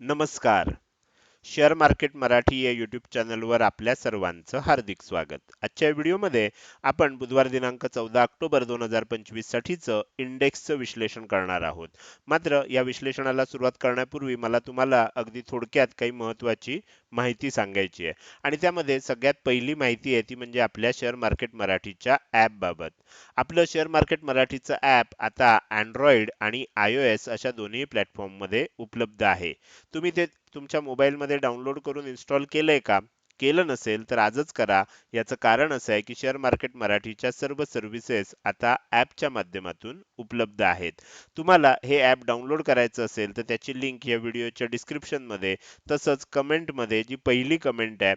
नमस्कार. Share market Marathi या YouTube चॅनलवर आपल्या सर्वांचं हार्दिक स्वागत. आजच्या व्हिडिओमध्ये आपण बुधवार दिनांक चौदा ऑक्टोबर दोन हजार पंचवीस साठीचं इंडेक्सचं विश्लेषण करणार आहोत. मात्र या विश्लेषणाला सुरुवात करण्यापूर्वी मला तुम्हाला अगदी थोडक्यात काही महत्त्वाची माहिती सांगायची आहे. आणि त्यामध्ये सगळ्यात पहिली माहिती आहे ती म्हणजे आपल्या शेअर मार्केट मराठीच्या ॲपबाबत आपलं शेअर मार्केट मराठीचं ॲप आता अँड्रॉइड आणि आय ओ एस अशा दोन्ही प्लॅटफॉर्ममध्ये उपलब्ध आहे. तुम्ही ते तुमच्या मोबाईलमध्ये डाउनलोड करून इन्स्टॉल केलंय का? केलं नसेल तर आजच करा. याचं कारण असं आहे की शेअर मार्केट मराठीच्या सर्व सर्व्हिसेस आता ॲपच्या माध्यमातून उपलब्ध आहेत. तुम्हाला हे ॲप डाउनलोड करायचं असेल तर त्याची लिंक या व्हिडिओच्या डिस्क्रिप्शनमध्ये तसंच कमेंटमध्ये जी पहिली कमेंट आहे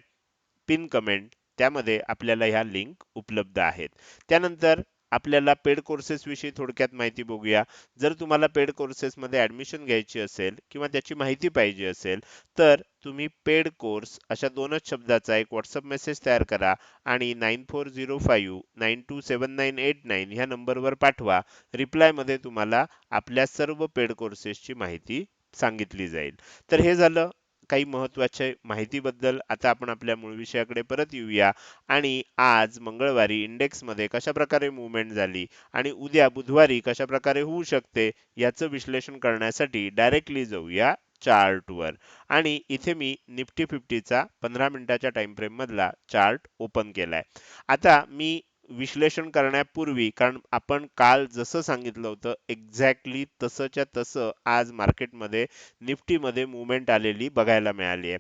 पिन कमेंट त्यामध्ये आपल्याला ह्या लिंक उपलब्ध आहेत. त्यानंतर आपल्याला पेड कोर्सेस विषयी थोडक्यात माहिती बघूया. जर तुम्हाला पेड कोर्सेसमध्ये ऍडमिशन घ्यायची असेल किंवा त्याची माहिती पाहिजे असेल तर तुम्ही पेड कोर्स अशा दोनच शब्दाचा एक व्हॉट्सअप मेसेज तयार करा आणि nine four zero five nine two seven nine eight nine ह्या नंबरवर पाठवा. रिप्लायमध्ये तुम्हाला आपल्या सर्व पेड कोर्सेसची माहिती सांगितली जाईल. तर हे झालं. काही महत्त्वाच्या माहितीबद्दल आता आपण आपल्या मूळ विषयाकडे परत येऊया. आणि आज मंगळवारी इंडेक्समध्ये कशा प्रकारे मुवमेंट झाली आणि उद्या बुधवारी कशा प्रकारे होऊ शकते याचं विश्लेषण करण्यासाठी डायरेक्टली जाऊया चार्टवर आणि इथे मी निफ्टी फिफ्टीचा पंधरा मिनिटाच्या टाइम फ्रेममधला चार्ट ओपन केलाय. आता मी विश्लेषण करण्यापूर्वी कारण आपण काल जसं सांगितलं होतं एक्झॅक्टली तसंच्या तसं आज मार्केटमध्ये निफ्टीमध्ये मुवमेंट आलेली बघायला मिळाली आहे.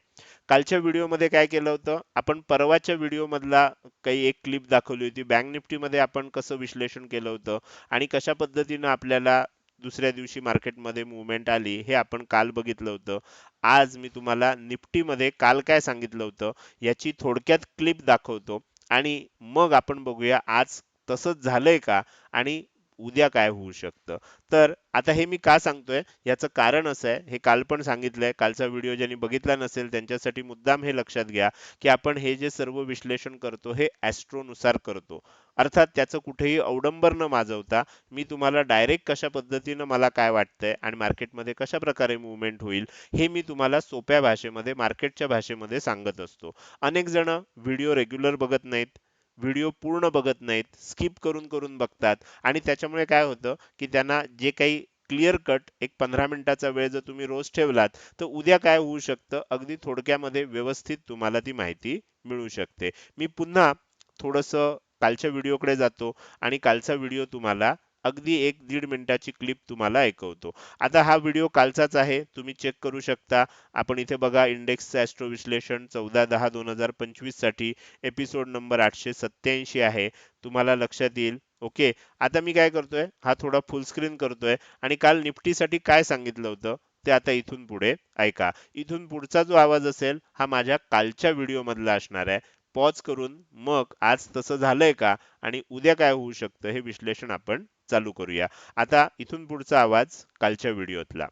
कालच्या व्हिडिओमध्ये काय केलं होतं आपण परवाच्या व्हिडिओमधला काही एक क्लिप दाखवली होती. बँक निफ्टीमध्ये आपण कसं विश्लेषण केलं होतं आणि कशा पद्धतीनं आपल्याला दुसऱ्या दिवशी मार्केटमध्ये मुवमेंट आली हे आपण काल बघितलं होतं. आज मी तुम्हाला निफ्टीमध्ये काल काय सांगितलं होतं याची थोडक्यात क्लिप दाखवतो. आणि मग आपण बघूया आज तसंच झालंय का? आणि उद्या काय होऊ शकतं? तर आता हे मी का सांगतोय? याचं कारण असं आहे हे काल पण सांगितलंय कालचा व्हिडिओ ज्यांनी बघितला नसेल त्यांच्यासाठी मुद्दाम हे लक्षात घ्या की आपण हे जे सर्व विश्लेषण करतो हे ॲस्ट्रोनुसार करतो. अर्थात त्याचं कुठेही अवडंबर न माजवता मी तुम्हाला डायरेक्ट कशा पद्धतीनं मला काय वाटतंय आणि मार्केटमध्ये कशा प्रकारे मुवमेंट होईल हे मी तुम्हाला सोप्या भाषेमध्ये मार्केटच्या भाषेमध्ये सांगत असतो. अनेक जण व्हिडिओ रेग्युलर बघत नाहीत व्हिडिओ पूर्ण बघत नाहीत स्किप करून करून बघतात. आणि त्याच्यामुळे काय होतं की त्यांना जे काही क्लिअर कट एक पंधरा मिनिटाचा वेळ जर तुम्ही रोज ठेवलात तर उद्या काय होऊ शकतं? अगदी थोडक्यामध्ये व्यवस्थित तुम्हाला ती माहिती मिळू शकते. मी पुन्हा थोडंसं कालच्या व्हिडिओकडे जातो आणि कालचा व्हिडिओ तुम्हाला अगदी एक दीड मिनिटाची क्लिप तुम्हाला ऐकवतो. आता हा व्हिडिओ कालचाच आहे. तुम्ही चेक करू शकता. आपण इथे बघा इंडेक्सचं ॲस्ट्रो विश्लेषण चौदा दहा दोन हजार पंचवीससाठी एपिसोड नंबर आठशे सत्याऐंशी आहे. तुम्हाला लक्षात येईल. ओके आता मी काय करतोय? हा थोडा फुल स्क्रीन करतोय. आणि काल निफ्टीसाठी काय सांगितलं होतं? ते आता इथून पुढे ऐका. इथून पुढचा जो आवाज असेल हा माझ्या कालच्या व्हिडिओ मधला असणार आहे. पॉज करून मग आज तसं झालंय का? आणि उद्या काय होऊ शकतं? हे विश्लेषण आपण चालू करूया. आता इथून पुढचा आवाज कालच्या व्हिडिओतला.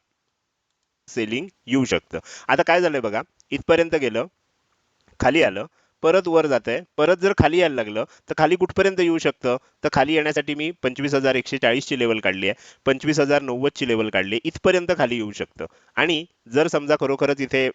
सेलिंग येऊ शकतं. आता काय झालंय बघा इथपर्यंत गेलं खाली आलं परत वर जात आहे परत जर खाली यायला लागलं तर खाली कुठपर्यंत येऊ शकतं? तर खाली येण्यासाठी मी पंचवीस हजार एकशे चाळीसची लेवल काढली आहे. पंचवीस हजार नव्वदची लेवल काढली इथपर्यंत खाली येऊ शकतं. आणि जर समजा खरोखरच इथे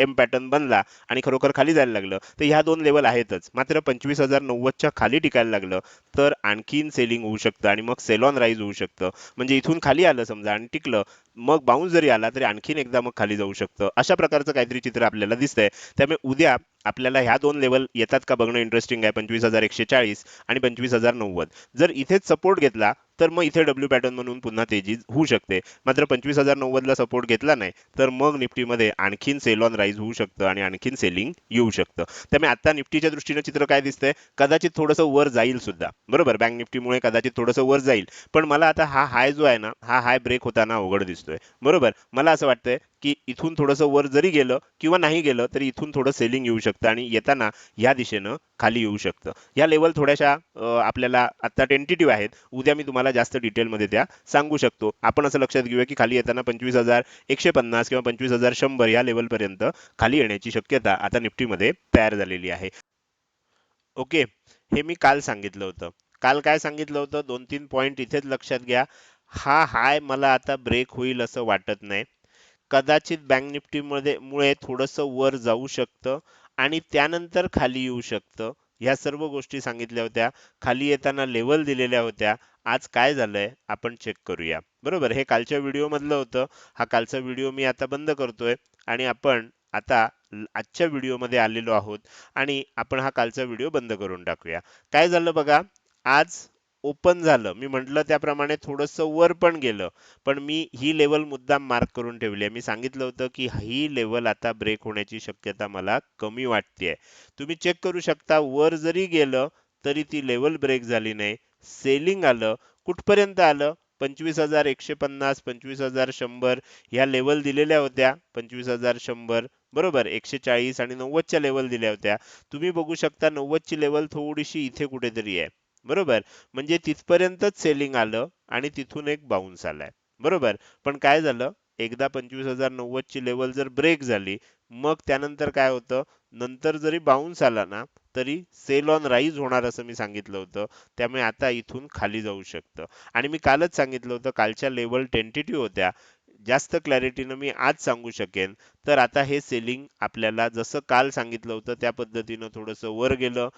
एम पॅटर्न बनला आणि खरोखर खाली जायला लागलं तर ह्या दोन लेवल आहेतच. मात्र पंचवीस हजार नव्वदच्या खाली टिकायला लागलं तर आणखीन सेलिंग होऊ शकतं आणि मग सेलॉन राईज होऊ शकतं. म्हणजे इथून खाली आलं समजा आणि टिकलं मग बाउन्स जरी आला तरी आणखीन एकदा मग खाली जाऊ शकतं. अशा प्रकारचं काहीतरी चित्र आपल्याला दिसतंय. त्यामुळे उद्या आपल्याला ह्या दोन लेवल येतात का बघणं इंटरेस्टिंग आहे. पंचवीस हजार एकशे चाळीस आणि पंचवीस हजार नव्वद. जर इथेच सपोर्ट घेतला तर मग इथे डब्ल्यू पॅटर्न म्हणून पुन्हा तेजी होऊ शकते. मात्र पंचवीस हजार नव्वदला सपोर्ट घेतला नाही तर मग निफ्टीमध्ये आणखीन सेल ऑन राईज होऊ शकतं आणि आणखीन सेलिंग येऊ शकतं. त्यामुळे आता निफ्टीच्या दृष्टीने चित्र काय दिसतंय? कदाचित थोडंसं वर जाईल सुद्धा. बरोबर? बँक निफ्टीमुळे कदाचित थोडंसं वर जाईल. पण मला आता हा हाय जो आहे ना हा हाय ब्रेक होताना अवघड दिसतो दिसतोय. बरोबर? मला असं वाटतंय की इथून थोडंसं वर जरी गेलं किंवा नाही गेलं तरी इथून थोडं सेलिंग येऊ शकतं आणि येताना या दिशेनं खाली येऊ शकतं. या लेवल थोड्याशा आपल्याला आत्ता टेंटेटिव्ह आहेत. उद्या मी तुम्हाला जास्त डिटेलमध्ये त्या सांगू शकतो. आपण असं लक्षात घेऊया की खाली येताना पंचवीस हजार एकशे पन्नास किंवा पंचवीस हजार शंभर या लेवलपर्यंत खाली येण्याची शक्यता आता निफ्टीमध्ये तयार झालेली आहे. ओके. हे मी काल सांगितलं होतं. काल काय सांगितलं होतं? दोन तीन पॉईंट इथेच लक्षात घ्या. हा हाय मला आता ब्रेक होईल असं वाटत नाही. कदाचित बँक निफ्टी मध्ये मुळे थोडंसं वर जाऊ शकतं आणि त्यानंतर खाली येऊ शकतं. ह्या सर्व गोष्टी सांगितल्या होत्या. खाली येताना लेवल दिलेल्या होत्या. आज काय झालंय आपण चेक करूया. बरोबर हे कालच्या व्हिडिओ मधलं होतं. हा कालचा व्हिडिओ मी आता बंद करतोय आणि आपण आता आजच्या व्हिडिओमध्ये आलेलो आहोत आणि आपण हा कालचा व्हिडिओ बंद करून टाकूया. काय झालं बघा आज ओपन झालं. मी म्हटलं त्याप्रमाणे थोडंसं वर पण गेलं. पण मी ही लेवल मुद्दाम मार्क करून ठेवली आहे. मी सांगितलं होतं की ही लेवल आता ब्रेक होण्याची शक्यता मला कमी वाटते तुम्ही चेक करू शकता वर जरी गेलं तरी ती लेवल ब्रेक झाली नाही. सेलिंग आलं. कुठपर्यंत आलं? पंचवीस हजार एकशे पन्नास पंचवीस हजार शंभर ह्या लेवल दिलेल्या होत्या. पंचवीस हजार शंभर बरोबर एकशे चाळीस आणि नव्वदच्या लेवल दिल्या होत्या. तुम्ही बघू शकता नव्वदची लेवल थोडीशी इथे कुठेतरी आहे. बरोबर? म्हणजे तिथपर्यंतच सेलिंग आलं आणि तिथून एक बाउन्स आलाय. बरोबर? पण काय झालं? एकदा पंचवीस हजार नव्वद ची लेवल जर ब्रेक झाली मग त्यानंतर काय होतं? नंतर जरी बाउन्स आला ना तरी सेल ऑन राईज होणार असं मी सांगितलं होतं. त्यामुळे आता इथून खाली जाऊ शकतं. आणि मी कालच सांगितलं होतं कालच्या लेवल टेंटेटिव्ह होत्या. जास्त क्लॅरिटीनं मी आज सांगू शकेन. तर आता हे सेलिंग आपल्याला जसं काल सांगितलं होतं त्या पद्धतीनं थोडंसं वर गेलं.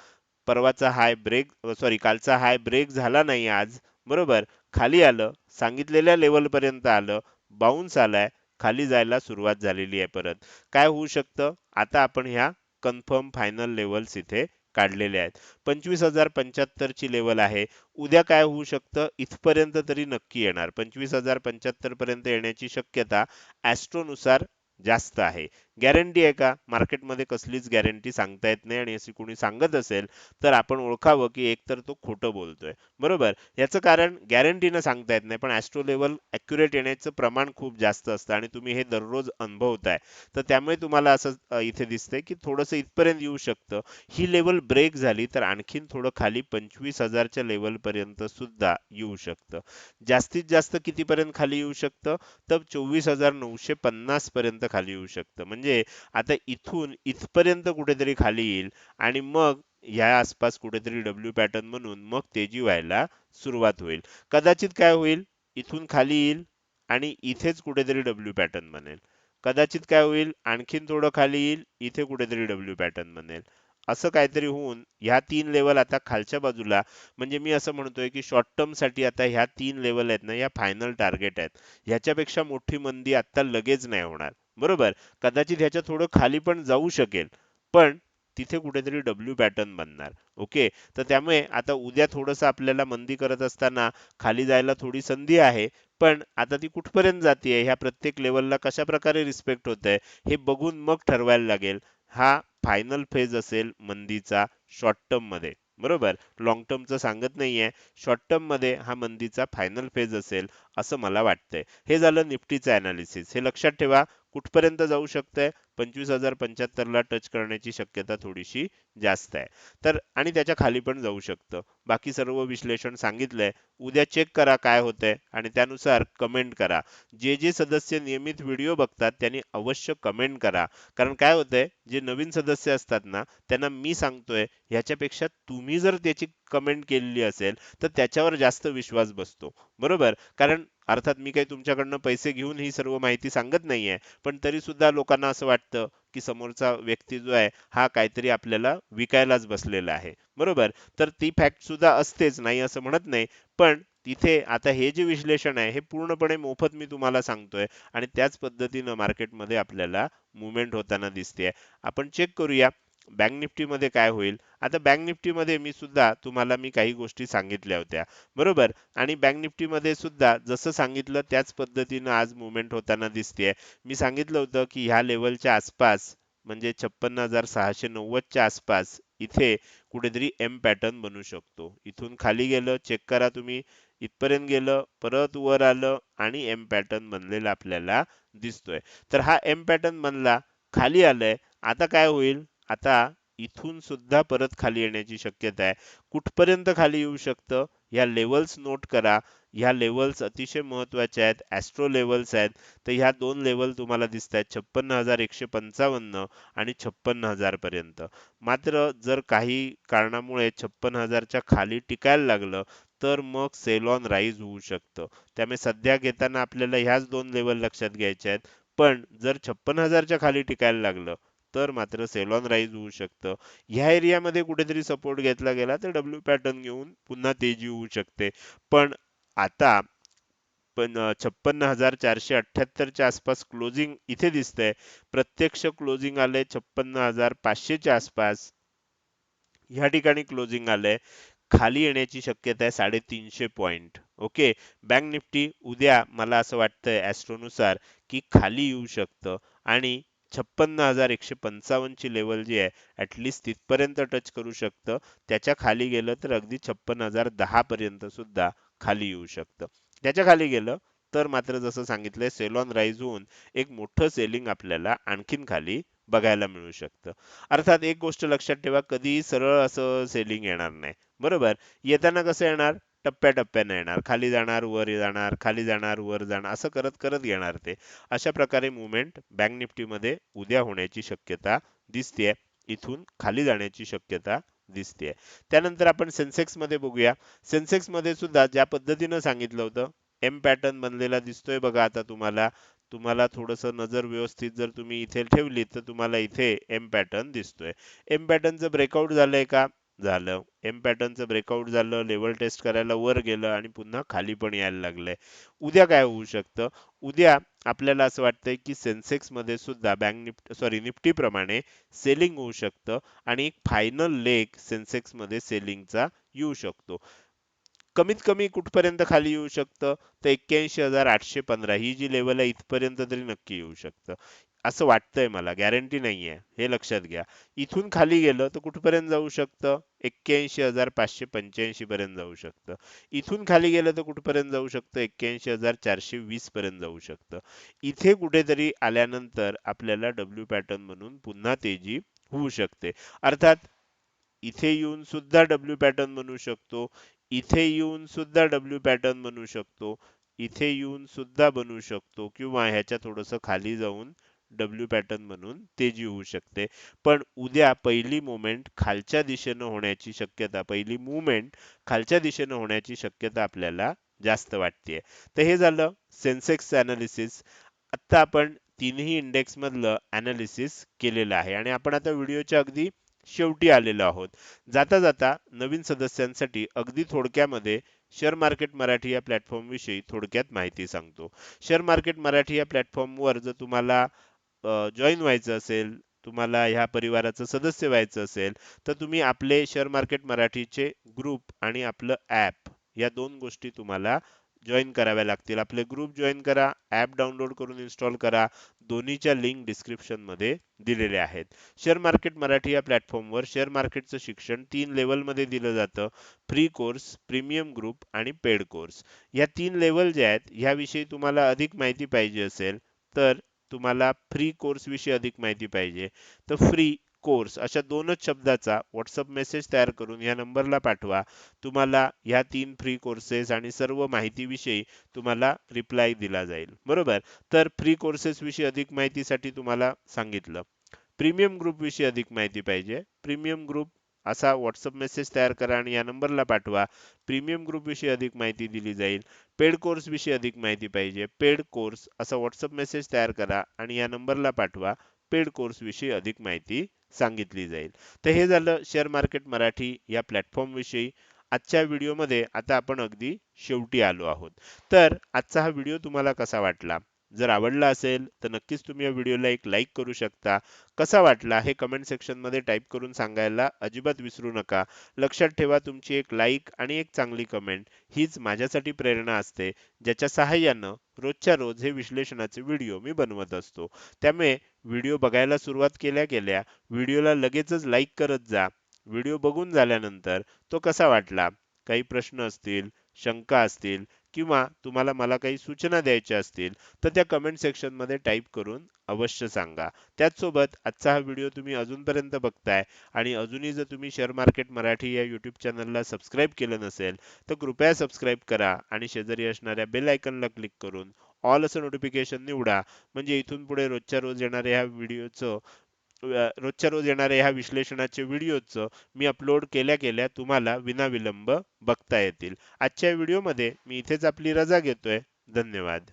परवाचा हाय ब्रेक सॉरी कालचा हाय ब्रेक झाला नाही आज बरोबर? खाली आलं सांगितलेल्या लेवल पर्यंत आलं बाउन्स आलाय खाली जायला सुरुवात झालेली आहे परत. काय होऊ शकतं? आता आपण ह्या कन्फर्म फायनल लेवल्स इथे काढलेले आहेत. पंचवीस हजार पंच्याहत्तर ची लेवल आहे. उद्या काय होऊ शकतं? इथपर्यंत तरी नक्की येणार. पंचवीस हजार पंच्याहत्तर पर्यंत येण्याची शक्यता ॲस्ट्रोनुसार जास्त आहे. गॅरंटी आहे का? मार्केटमध्ये कसलीच गॅरंटी सांगता येत नाही आणि अशी कोणी सांगत असेल तर आपण ओळखावं की एकतर तो खोटं बोलतोय. बरोबर? याचं कारण गॅरंटीनं सांगता येत नाही पण ॲस्ट्रो लेवल ॲक्युरेट येण्याचं प्रमाण खूप जास्त असतं आणि तुम्ही हे दररोज अनुभवताय. तर त्यामुळे तुम्हाला असं इथे दिसतंय की थोडंसं इथपर्यंत येऊ शकतं. ही लेवल ब्रेक झाली तर आणखीन थोडं खाली पंचवीस हजारच्या लेवल पर्यंत सुद्धा येऊ शकतं. जास्तीत जास्त कितीपर्यंत खाली येऊ शकतं? तर चोवीस हजार नऊशे पन्नास पर्यंत खाली येऊ शकतं. म्हणजे म्हणजे आता इथून इथपर्यंत कुठेतरी खाली येईल आणि मग या आसपास कुठेतरी डब्ल्यू पॅटर्न म्हणून मग तेजी व्हायला सुरुवात होईल. कदाचित काय होईल? इथून खाली येईल आणि इथेच कुठेतरी डब्ल्यू पॅटर्न बनेल. कदाचित काय होईल? आणखीन थोडं खाली येईल इथे कुठेतरी डब्ल्यू पॅटर्न बनेल. असं काहीतरी होऊन ह्या तीन लेवल आता खालच्या बाजूला म्हणजे मी असं म्हणतोय की शॉर्ट टर्मसाठी आता ह्या तीन लेवल आहेत ना या फायनल टार्गेट आहेत. ह्याच्यापेक्षा मोठी मंदी आता लगेच नाही होणार. बरोबर. कदाचित ह्याच्या थोडं खाली पण जाऊ शकेल. पण तिथे कुठेतरी डब्ल्यू पॅटर्न बनणार. ओके तर त्यामुळे आता उद्या थोडंसं आपल्याला मंदी करत असताना खाली जायला थोडी संधी आहे. पण आता ती कुठपर्यंत जाते ह्या प्रत्येक लेवलला कशा प्रकारे रिस्पेक्ट होत आहे हे बघून मग ठरवायला लागेल. हा फायनल फेज असेल मंदीचा शॉर्ट टर्ममध्ये. बरोबर? लॉंग टर्मचं सांगत नाहीये. शॉर्ट टर्ममध्ये हा मंदीचा फायनल फेज असेल. असं मला वाटतंय. हे झालं निफ्टीचं अनालिसिस हे लक्षात ठेवा कुठपर्यंत जाऊ शकतंय? पंचवीस हजार पंच्याहत्तरला टच करण्याची शक्यता थोडीशी जास्त आहे. तर आणि त्याच्याखाली पण जाऊ शकतं. बाकी सर्व विश्लेषण सांगितलंय. उद्या चेक करा काय होतंय आणि त्यानुसार कमेंट करा. जे जे सदस्य नियमित व्हिडिओ बघतात त्यांनी अवश्य कमेंट करा. कारण काय होतंय? जे नवीन सदस्य असतात ना त्यांना मी सांगतोय ह्याच्यापेक्षा तुम्ही जर त्याची कमेंट केलेली असेल तर त्याच्यावर जास्त विश्वास बसतो. बरोबर? कारण अर्थात मी काही तुमच्याकडनं पैसे घेऊन ही सर्व माहिती सांगत नाहीये पण तरी सुद्धा लोकांना असं वाटतं की समोरचा व्यक्ती जो आहे हा काहीतरी आपल्याला विकायलाच बसलेला आहे. बरोबर? तर ती फॅक्ट सुद्धा असतेच नाही असं म्हणत नाही पण तिथे आता हे जे विश्लेषण आहे हे पूर्णपणे मोफत मी तुम्हाला सांगतोय आणि त्याच पद्धतीनं मार्केटमध्ये आपल्याला मुवमेंट होताना दिसते आपण चेक करूया. बँक निफ्टीमध्ये काय होईल? आता बँक निफ्टीमध्ये मी सुद्धा तुम्हाला मी काही गोष्टी सांगितल्या होत्या. बरोबर? आणि बँक निफ्टीमध्ये सुद्धा जसं सांगितलं त्याच पद्धतीनं आज मुवमेंट होताना दिसतेय. मी सांगितलं होतं की ह्या लेवलच्या आसपास म्हणजे छप्पन्न हजार सहाशे नव्वदच्या आसपास इथे कुठेतरी एम पॅटर्न बनू शकतो. इथून खाली गेलं चेक करा तुम्ही. इथपर्यंत गेलं परत वर आलं आणि एम पॅटर्न बनलेला आपल्याला दिसतोय. तर हा एम पॅटर्न बनला खाली आलंय. आता काय होईल? आता इथून सुद्धा परत खाली येण्याची शक्यता आहे. कुठपर्यंत खाली येऊ शकतं? या लेवल्स नोट करा. ह्या लेवल्स अतिशय महत्त्वाच्या आहेत. ॲस्ट्रो लेवल्स आहेत. तर ह्या दोन लेवल तुम्हाला दिसत आहेत. छप्पन्न हजार एकशे पंचावन्न आणि छप्पन्न हजार पर्यंत. मात्र जर काही कारणामुळे छप्पन हजारच्या खाली टिकायला लागलं तर मग सेल ऑन राईज होऊ शकतं. त्यामुळे सध्या घेताना आपल्याला ह्याच दोन लेवल लक्षात घ्यायच्या आहेत. पण जर छप्पन हजारच्या खाली टिकायला लागलं तर मात्र सेलॉन राईज होऊ शकतं. ह्या एरियामध्ये कुठेतरी सपोर्ट घेतला गेला तर डब्ल्यू पॅटर्न घेऊन पुन्हा तेजी होऊ शकते. पण आता पण छप्पन्न हजार चारशे अठ्ठ्याहत्तरच्या आसपास क्लोजिंग इथे दिसतंय. प्रत्यक्ष क्लोजिंग आले छप्पन्न हजार पाचशेच्या आसपास. ह्या ठिकाणी क्लोजिंग आलंय. खाली येण्याची शक्यता आहे साडेतीनशे पॉइंट ओके बँक निफ्टी उद्या मला असं वाटतंय ॲस्ट्रोनुसार की खाली येऊ शकतं. आणि छप्पन्न हजार एकशे पंचावन्नची लेवल जी आहे ॲटलिस्ट तिथपर्यंत टच करू शकतं. त्याच्याखाली गेलं तर अगदी छप्पन हजार दहा पर्यंत सुद्धा खाली येऊ शकतं. त्याच्याखाली गेलं तर मात्र जसं सांगितलंय सेलॉन राईज होऊन एक मोठं सेलिंग आपल्याला आणखीन खाली बघायला मिळू शकतं. अर्थात एक गोष्ट लक्षात ठेवा कधीही सरळ असं सेलिंग येणार नाही. बरोबर? येताना कसं येणार? टप्प्याटप्प्याने येणार. खाली जाणार वर जाणार खाली जाणार वर जाणार असं करत करत येणार ते. अशा प्रकारे मुवमेंट बँक निफ्टीमध्ये उद्या होण्याची शक्यता दिसते इथून खाली जाण्याची शक्यता दिसते त्यानंतर आपण सेन्सेक्समध्ये बघूया. सेन्सेक्समध्ये सुद्धा ज्या पद्धतीनं सांगितलं होतं एम पॅटर्न बनलेला दिसतोय बघा आता तुम्हाला. तुम्हाला थोडंसं नजर व्यवस्थित जर तुम्ही इथे ठेवली तर तुम्हाला इथे एम पॅटर्न दिसतोय. एम पॅटर्नचं ब्रेकआउट झालंय का? झालं. एम पॅटर्नचं ब्रेकआउट झालं लेवल टेस्ट करायला वर गेलं आणि पुन्हा खाली पण यायला लागलंय. उद्या काय होऊ शकतं? उद्या आपल्याला असं वाटतंय की सेन्सेक्समध्ये सुद्धा बँक निफ्ट सॉरी निफ्टी प्रमाणे सेलिंग होऊ शकतं आणि एक फायनल लेग सेन्सेक्समध्ये सेलिंगचा येऊ शकतो. कमीत कमी कुठपर्यंत खाली येऊ शकतं? तर एक्क्याऐंशी हजार आठशे पंधरा ही जी लेवल आहे इथपर्यंत तरी नक्की येऊ शकतं. असं वाटतंय मला गॅरंटी नाहीये. हे लक्षात घ्या. इथून खाली गेलं तर कुठपर्यंत जाऊ शकतं? एक्क्याऐंशी हजार पाचशे पंच्याऐंशी पर्यंत जाऊ शकतं. इथून खाली गेलं तर कुठपर्यंत जाऊ शकतं? एक्क्याऐंशी हजार चारशे वीस पर्यंत जाऊ शकतं. इथे कुठेतरी आल्यानंतर आपल्याला डब्ल्यू पॅटर्न म्हणून पुन्हा तेजी होऊ शकते. अर्थात इथे येऊन सुद्धा डब्ल्यू पॅटर्न बनू शकतो. इथे येऊन सुद्धा डब्ल्यू पॅटर्न बनू शकतो. इथे येऊन सुद्धा बनू शकतो किंवा ह्याच्या थोडंसं खाली जाऊन डब्ल्यू पॅटर्न म्हणून तेजी होऊ शकते. पण उद्या पहिली मुवमेंट खालच्या दिशेनं होण्याची शक्यता पहिली मुवमेंट खालच्या दिशेनं होण्याची शक्यता आपल्याला जास्त वाटते तर हे झालं सेन्सेक्स अनालिसिस आता आपण तीनही इंडेक्स मधलं केलेलं आहे. आणि आपण आता व्हिडिओच्या अगदी शेवटी आलेलो आहोत. जाता जाता नवीन सदस्यांसाठी अगदी थोडक्यामध्ये शेअर मार्केट मराठी या प्लॅटफॉर्मविषयी थोडक्यात माहिती सांगतो. शेअर मार्केट मराठी या प्लॅटफॉर्मवर जर तुम्हाला जॉईन व्हायचं असेल तुम्हाला ह्या परिवाराचं सदस्य व्हायचं असेल तर तुम्ही आपले शेअर मार्केट मराठीचे ग्रुप आणि आपलं ॲप या दोन गोष्टी तुम्हाला जॉईन कराव्या लागतील. आपले ग्रुप जॉईन करा ॲप डाउनलोड करून इन्स्टॉल करा. दोन्हीच्या लिंक डिस्क्रिप्शनमध्ये दिलेले आहेत. शेअर मार्केट मराठी या प्लॅटफॉर्मवर शेअर मार्केटचं शिक्षण तीन लेवलमध्ये दिलं जातं. फ्री कोर्स प्रीमियम ग्रुप आणि पेड कोर्स या तीन लेवल जे आहेत ह्याविषयी तुम्हाला अधिक माहिती पाहिजे असेल तर तुम्हाला फ्री कोर्स विषयी अधिक माहिती पाहिजे. तर फ्री कोर्स अशा दोनच शब्दाचा व्हॉट्सअप मेसेज तयार करून या नंबरला पाठवा. तुम्हाला ह्या तीन फ्री कोर्सेस आणि सर्व माहितीविषयी तुम्हाला रिप्लाय दिला जाईल. बरोबर? तर फ्री कोर्सेस विषयी अधिक माहितीसाठी तुम्हाला सांगितलं. प्रीमियम ग्रुप विषयी अधिक माहिती पाहिजे. प्रीमियम ग्रुप असा व्हॉट्सअप मेसेज तयार करा आणि या नंबरला पाठवा. प्रीमियम ग्रुपविषयी अधिक माहिती दिली जाईल. पेड कोर्स विषयी अधिक माहिती पाहिजे. पेड कोर्स असा व्हॉट्सअप मेसेज तयार करा आणि या नंबरला पाठवा. पेड कोर्स विषयी अधिक माहिती सांगितली जाईल. तर हे झालं शेअर मार्केट मराठी या प्लॅटफॉर्मविषयी आजच्या व्हिडिओमध्ये आता आपण अगदी शेवटी आलो आहोत. तर आजचा हा व्हिडिओ तुम्हाला कसा वाटला? जर आवडला असेल तर नक्कीच तुम्ही या व्हिडिओला एक लाईक करू शकता. कसा वाटला हे कमेंट सेक्शनमध्ये टाईप करून सांगायला अजिबात विसरू नका. लक्षात ठेवा तुमची एक लाईक आणि एक चांगली कमेंट हीच माझ्यासाठी प्रेरणा असते ज्याच्या सहाय्यानं रोजच्या रोज हे विश्लेषणाचे व्हिडिओ मी बनवत असतो. त्यामुळे व्हिडिओ बघायला सुरुवात केल्या केल्या व्हिडिओला लगेचच लाईक करत जा. व्हिडिओ बघून झाल्यानंतर तो कसा वाटला? काही प्रश्न असतील शंका असतील किंवा तुम्हाला मला काही सूचना द्यायच्या असतील तर त्या कमेंट सेक्शनमध्ये टाईप करून अवश्य सांगा. त्याचसोबत आजचा हा व्हिडिओ तुम्ही अजूनपर्यंत बघताय आणि अजूनही जर तुम्ही शेअर मार्केट मराठी या यूट्यूब चॅनलला सबस्क्राईब केलं नसेल तर कृपया सबस्क्राईब करा आणि शेजारी असणाऱ्या बेल आयकनला क्लिक करून ऑल असं नोटिफिकेशन निवडा. म्हणजे इथून पुढे रोजच्या रोज येणाऱ्या ह्या व्हिडिओचं Uh, रोजच्या रोज येणाऱ्या ह्या विश्लेषणाचे व्हिडिओचं मी अपलोड केल्या केल्या तुम्हाला विनाविलंब बघता येतील. आजच्या व्हिडिओमध्ये मी इथेच आपली रजा घेतोय. धन्यवाद.